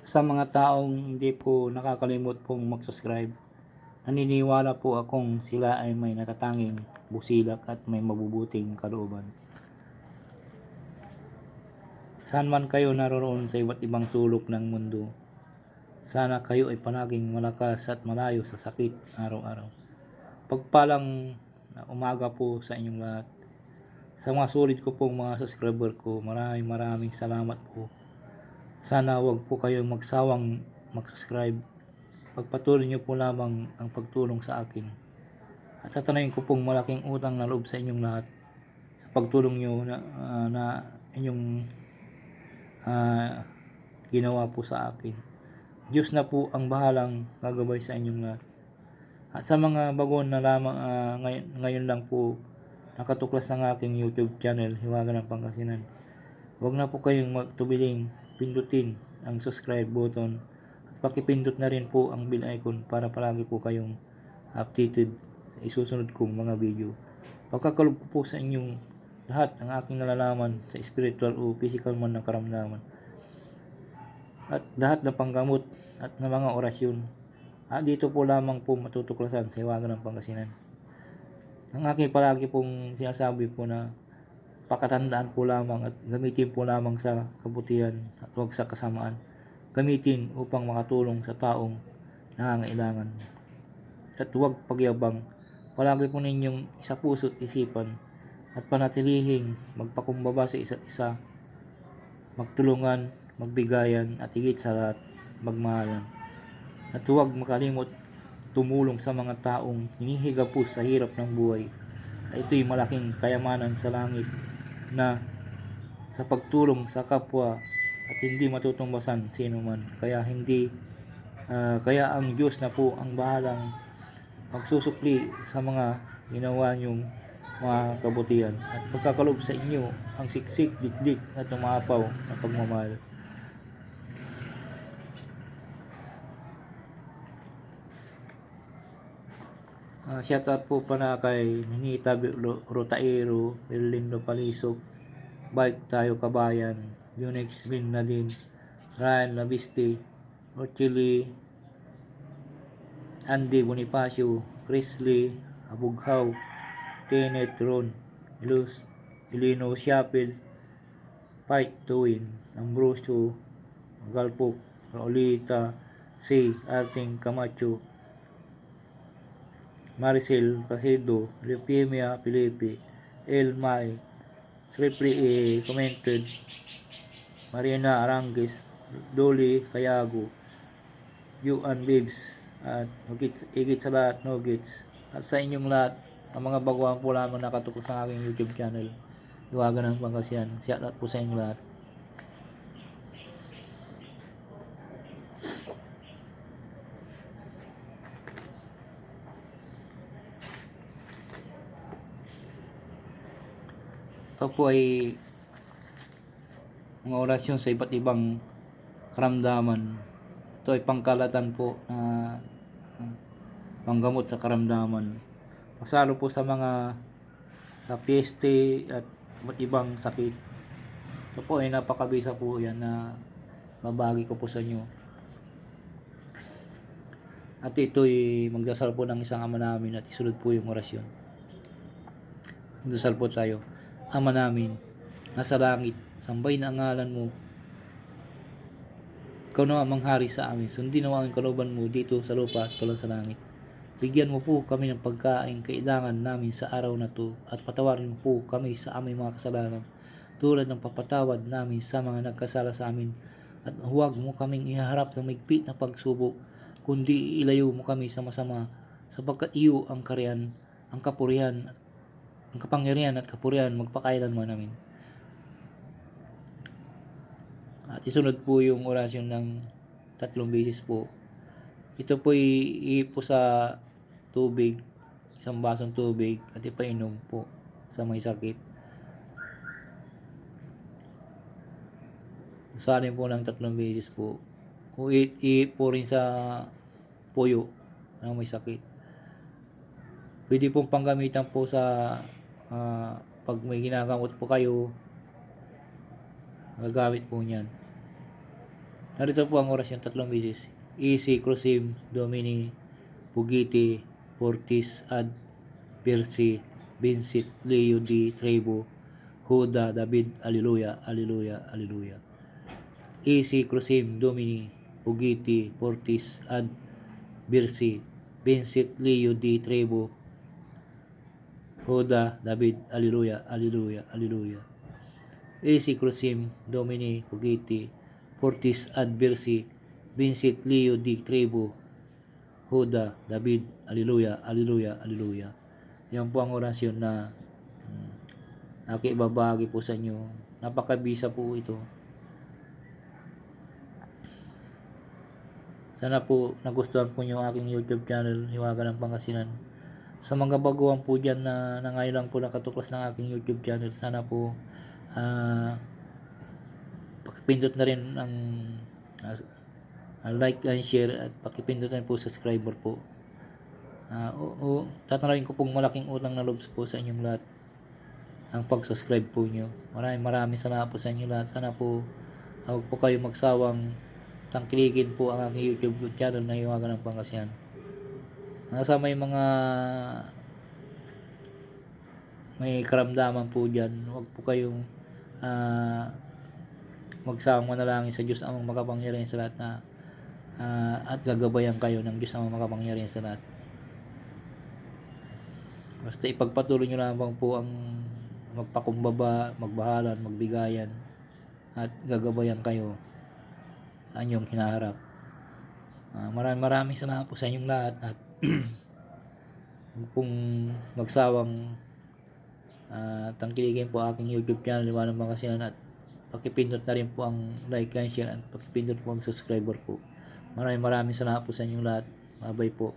Sa mga taong hindi po nakakalimot pong mag-subscribe, naniniwala po akong sila ay may natatanging busilak at may mabubuting kalooban. Saan man kayo naroroon sa iba't ibang sulok ng mundo, sana kayo ay palaging malakas at malayo sa sakit araw-araw. Pagpalang umaga po sa inyong lahat. Sa mga sulit ko pong mga subscriber ko, maraming maraming salamat po. Sana wag po kayong magsawang mag-subscribe. Pagpatuloy niyo po lamang ang pagtulong sa akin. At tatanayin ko pong malaking utang na loob sa inyong lahat sa pagtulong niyo na, ah, na inyong ah, ginawa po sa akin. Diyos na po ang bahalang gagabay sa inyong lahat. At sa mga bagon na lamang ah, ngayon, ngayon lang po nakatuklas ng aking YouTube channel, Hiwaga ng Pangasinan. Huwag na po kayong magtubiling pindutin ang subscribe button at pakipindot na rin po ang bell icon para palagi po kayong updated sa isusunod kong mga video. Pagkakalob ko po sa inyong lahat ang aking nalalaman sa spiritual o physical man na karamdaman at lahat ng panggamot at ng mga orasyon. At dito po lamang po matutuklasan sa Hiwaga ng Pangasinan. Ang aking palagi pong sinasabi po na pakatandaan po lamang at gamitin po lamang sa kabutihan at huwag sa kasamaan. Gamitin upang makatulong sa taong nangangailangan. At huwag pagyabang. Palagi po ninyong isa puso't isipan at panatilihing magpakumbaba sa isa't isa, magtulungan, magbigayan at higit sa lahat, magmahalan. At huwag makalimot tumulong sa mga taong hinihigapos sa hirap ng buhay. Ito'y malaking kayamanan sa langit na sa pagtulong sa kapwa at hindi matutumbasan sino man. Kaya hindi ah, kaya ang Diyos na po ang bahalang magsusukli sa mga ginawa niyong mga kabutihan at pagkakalob sa inyo ang siksik, dikdik at umapaw na pagmamahal. Uh, shoutout po pala kay Ninita Ro- Rotaero, Berlindo Palisok, Bike Tayo Kabayan, Unix Bin Nadine, Ryan Labiste, Orchili, Andy Bonifacio, Chris Lee, Abughaw, Kenneth Ron, Ilus, Ilino Siapil, Pike Tuwin, Ambrosio, Galpok, Raulita, C. Arting Camacho, Maricel Casedo, Leukemia Felipe, El May, Triple A Commented, Mariana Arangues, Dolly Cayago, Yuan Bibs, at higit, higit sa lahat, Nuggets. At sa inyong lahat, ang mga baguhan po lamang nakatukos sa aking YouTube channel. Iwagan ng Pangasinan. Shoutout po sa inyong lahat. Ito po ay mga orasyon sa iba't ibang karamdaman. Ito ay pangkalatan po na uh, panggamot sa karamdaman. Masalo po sa mga sa PST at iba't ibang sakit. Ito po ay napakabisa po yan na babagi ko po sa inyo. At ito'y magdasal po ng isang ama namin at isunod po yung orasyon. Magdasal po tayo. Ama namin, nasa langit, sambay na ang ngalan mo. Ikaw na ang manghari sa amin. Sundin nawa ang kalooban mo dito sa lupa at tulad sa langit. Bigyan mo po kami ng pagkain kailangan namin sa araw na to at patawarin mo po kami sa aming mga kasalanan tulad ng papatawad namin sa mga nagkasala sa amin at huwag mo kaming ihaharap sa maigpit na pagsubok kundi ilayo mo kami sa masama sapagkat iyo ang kariyan, ang kapurihan ang kapangyarihan at kapurihan magpakailanman namin. At isunod po yung orasyon ng tatlong beses po. Ito po iipo sa tubig, isang basong tubig at ipainom po sa may sakit. Salin po ng tatlong beses po. O iipo rin sa puyo ng may sakit. Pwede pong panggamitan po sa ah, pag may ginagamot po kayo, gagamit po niyan. Narito po ang orasyon tatlong beses. Isi, Crusim, Domini, Pugiti, Fortis, Ad, Persi, Vincit, Leo, Di, Trevo, Huda, David, Aliluya, Aliluya, Aliluya. Isi, Crusim, Domini, Pugiti, Fortis, Ad, Birsi, Vincit, Leo, Di, Trevo, Huda, David, Aliluya, Aliluya, Aliluya. Isi, Crusim, Domini, Pugiti, Fortis, Ad, Birsi, Vincit, Leo, Di, Trevo, Huda, David, Aliluya, Aliluya, Aliluya. Yan po ang orasyon na mm, aking ibabagi po sa inyo. Napakabisa po ito. Sana po nagustuhan po niyo ang aking YouTube channel, Hiwaga ng Pangasinan. Sa mga baguhan po dyan na, na ngayon lang po nakatuklas ng aking YouTube channel, sana po ah pakipindot na rin ang ah, like and share at pakipindot na rin po subscriber po. Ah, o, o tatanawin ko pong malaking utang na loob po sa inyong lahat ang pag-subscribe po nyo. Maraming maraming salamat po sa inyo lahat. Sana po huwag po kayo magsawang tangkilikin po ang aking YouTube channel na Hiwaga ng Pangasinan. Nasa may mga may karamdaman po dyan, huwag po kayong ah, magsawang manalangin sa Diyos amang makapangyarihan sa lahat na ah, at gagabayan kayo ng Diyos amang makapangyarihan sa lahat. Basta ipagpatuloy nyo lamang po ang magpakumbaba, magbahalan, magbigayan at gagabayan kayo sa inyong hinaharap. Ah, maraming maraming salamat po sa inyong lahat at pong magsawang ah, tangkilikin po aking YouTube channel Liwanag Makasinan at pakipindot na rin po ang like and share at pakipindot po ang subscriber po. Maraming maraming salamat po sa inyong lahat. Bye po.